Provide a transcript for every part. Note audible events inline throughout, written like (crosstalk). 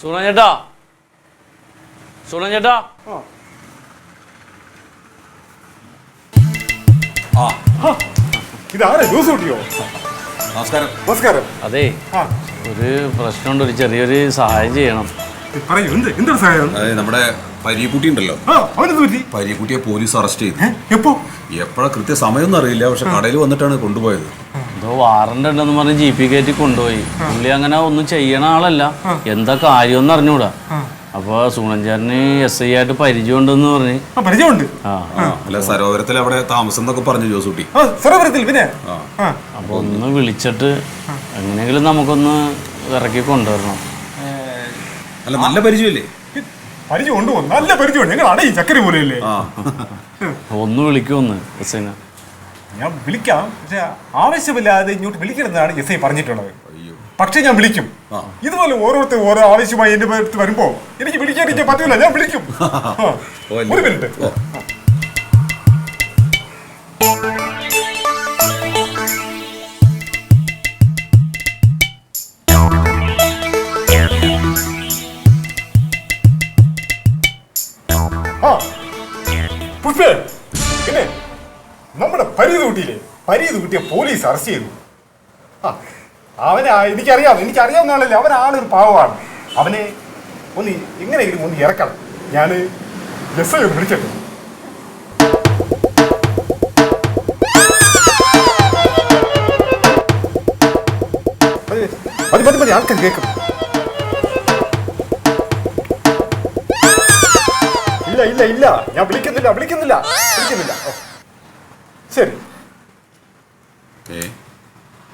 സുണ ചേട്ടാ. സുന ചേട്ടാ. ആ. ഇതാരെ? ജ്യൂസ് കുട്ടിയോ നമസ്കാരം. നമസ്കാരം. അതെ. ആ. ഒരു പ്രശ്നമുണ്ട് ഒരു ചെറിയൊരു സഹായം ചെയ്യണം. പറയൂ എന്ത്? എന്തൊരു സഹായം? അതായത് നമ്മുടെ പരീക്കുട്ടി ഉണ്ടല്ലോ. ആ അവനെന്ത് പറ്റി? പരീക്കുട്ടിയെ പോലീസ് അറസ്റ്റ് ചെയ്തു. ഏ? എപ്പോ? എപ്പോഴാ കൃത്യ സമയമൊന്നും അറിയില്ല പക്ഷെ കടയിൽ വന്നിട്ടാണ് കൊണ്ടുപോയത്. എന്തോ വാറണ്ട് ഉണ്ടെന്ന് പറഞ്ഞ് ജി പി കയറ്റി കൊണ്ടുപോയി. പുള്ളി അങ്ങനെ ഒന്നും ചെയ്യണ ആളല്ല. എന്താ കാര്യമെന്ന് അറിഞ്ഞൂടാ. അപ്പൊ സൂണഞ്ചാറിന് എസ് ഐ ആയിട്ട് പരിചയമുണ്ടെന്ന് പറഞ്ഞ്. ആ പരിചയമുണ്ട്. അല്ല സരോവരത്തിൽ അവിടെ താമസം എന്നൊക്കെ പറഞ്ഞു ജോസൂട്ടി. സരോവരത്തിൽ പിന്നെ? അപ്പൊ ഒന്ന് വിളിച്ചിട്ട് എങ്ങനെയെങ്കിലും നമുക്കൊന്ന് ഇറക്കി കൊണ്ടുവരണം. അല്ല നല്ല പരിചയമില്ലേ? പരിചയം ഉണ്ട് നല്ല പരിചയമുണ്ട്. ഞങ്ങൾ അടയും ചക്കര പോലെയല്ലേ ഒന്ന് വിളിക്കുമെന്ന് എസ് ഐനെ ഞാൻ വിളിക്കാം. പക്ഷെ ആവശ്യമില്ലാതെ ഇങ്ങോട്ട് വിളിക്കരുതെന്നാണ് എസ് ഐ പറഞ്ഞിട്ടുള്ളത്. പക്ഷെ ഞാൻ വിളിക്കും. ഇതുപോലെ ഓരോരുത്തർ ഓരോ ആവശ്യമായി എന്റെ അടുത്ത് വരുമ്പോ എനിക്ക് വിളിക്കാതിരിക്കാൻ പറ്റില്ല ഞാൻ വിളിക്കും. (laughs) ഒരു മിനിറ്റ്. പുഷ്പേ. നമ്മുടെ പരീത് കുട്ടിയില്ലേ പരീത് കുട്ടിയെ പോലീസ് അറസ്റ്റ് ചെയ്തു. ആ അവനെ എനിക്കറിയാം എനിക്കറിയാവുന്ന ആളല്ലേ അവൻ പാവമാണ്. അവനെ ഒന്ന് എങ്ങനെയെങ്കിലും ഒന്ന് ഇറക്കണം. ഞാൻ എസ് വിളിച്ചിട്ട് മതി മതി മതി ആൾക്കാർ കേൾക്കും. ഇല്ല ഇല്ല ഇല്ല ഞാൻ വിളിക്കുന്നില്ല വിളിക്കുന്നില്ല വിളിക്കുന്നില്ല. ശരി.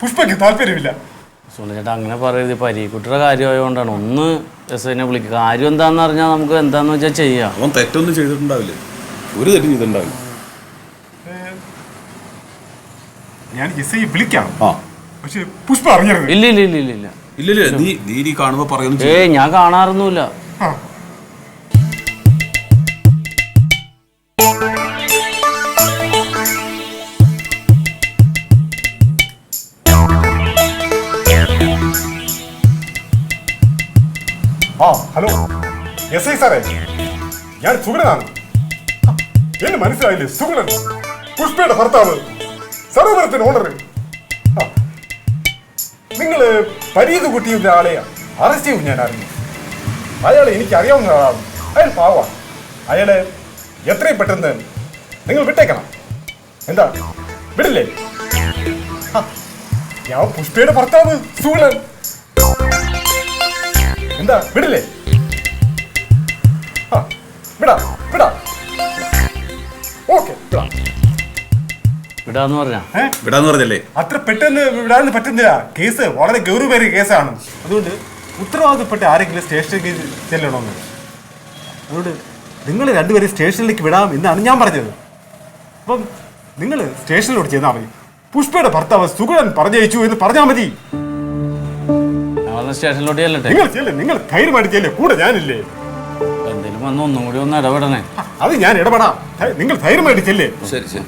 പുഷ്പയ്ക്ക് താല്പര്യമില്ല. സുനിലേട്ടാ അങ്ങനെ പറയരുത്. പരീക്കുട്ടിയുടെ കാര്യമായതുകൊണ്ടാണ്. ഒന്ന് എസ് ഐനെ വിളിക്കുക കാര്യം എന്താണെന്ന് അറിഞ്ഞാൽ നമുക്ക് എന്താന്ന് വെച്ചാൽ ചെയ്യാം. അവൻ തെറ്റൊന്നും ചെയ്തിട്ടുണ്ടാവില്ലേ? ഒരു തെറ്റും ചെയ്തിട്ടുണ്ടാവില്ല. ഞാൻ എസ് ഐ വിളിക്കാം. ആ. പക്ഷേ പുഷ്പ ഇല്ല ഇല്ല ഇല്ല ഇല്ല ഇല്ല ഇല്ലല്ലേ നീ നീ നീ കാണുമ്പോ പറയുന്നു ഏയ് ഞാൻ കാണാറൊന്നുമില്ല. ആ. ഹലോ എസ് ഐ സാറേ. ഞാൻ സുഗണനാണ്. എന്റെ മനസ്സിലായില്ലേ സുഗണൻ? പുഷ്പയുടെ ഭർത്താവ് സരോവരത്തിന് ഓണർ നിങ്ങൾ പരീത് കുട്ടിയുടെ ആളെ അറസ്റ്റ് ചെയ്യും ഞാൻ അറിഞ്ഞു അയാളെ എനിക്ക് അറിയാവുന്ന ആളാണ്. അയാൾ പാവാണ് അയാളെ എത്രയും പെട്ടെന്ന് നിങ്ങൾ വിട്ടേക്കണം. എന്താ? വിടില്ലേ? ഞാൻ പുഷ്പയുടെ ഭർത്താവ് സൂളൻ എന്താ? വിടില്ലേ? വിടാ വിടാ. ഓക്കെ വിടാ. വിടാന്ന് പറഞ്ഞാ? വിടാന്ന് പറഞ്ഞല്ലേ? അത്ര പെട്ടെന്ന് വിടാൻ പറ്റുന്നില്ല. കേസ് വളരെ ഗൗരവമേറിയ കേസാണ്. അതുകൊണ്ട് ഉത്തരവാദിത്തപ്പെട്ട ആരെങ്കിലും സ്റ്റേഷനിലേക്ക് ചെല്ലണമെന്ന്. അതുകൊണ്ട് നിങ്ങൾ രണ്ടുപേരും സ്റ്റേഷനിലേക്ക് വിടാം എന്നാണ് ഞാൻ പറഞ്ഞത്. അപ്പം നിങ്ങൾ സ്റ്റേഷനിലോട്ട് ചെന്നാൽ മതി. പുഷ്പയുടെ ഭർത്താവ് സുഗുണൻ പറഞ്ഞയച്ചു എന്ന് പറഞ്ഞാൽ മതി. സ്റ്റേഷനിലോട്ട് ചെല്ലട്ടെ. നിങ്ങൾ ചെല്ലേ നിങ്ങൾ ധൈര്യമായിട്ട് ചെല്ലേ കൂടെ ഞാനില്ലേ? എന്തെങ്കിലും വന്ന് ഒന്നും കൂടി ഒന്ന് ഇടപെടണേ. അത് ഞാൻ ഇടപെടാം. നിങ്ങൾ ധൈര്യമായിട്ട് ചെല്ലേ. ശരി ശരി.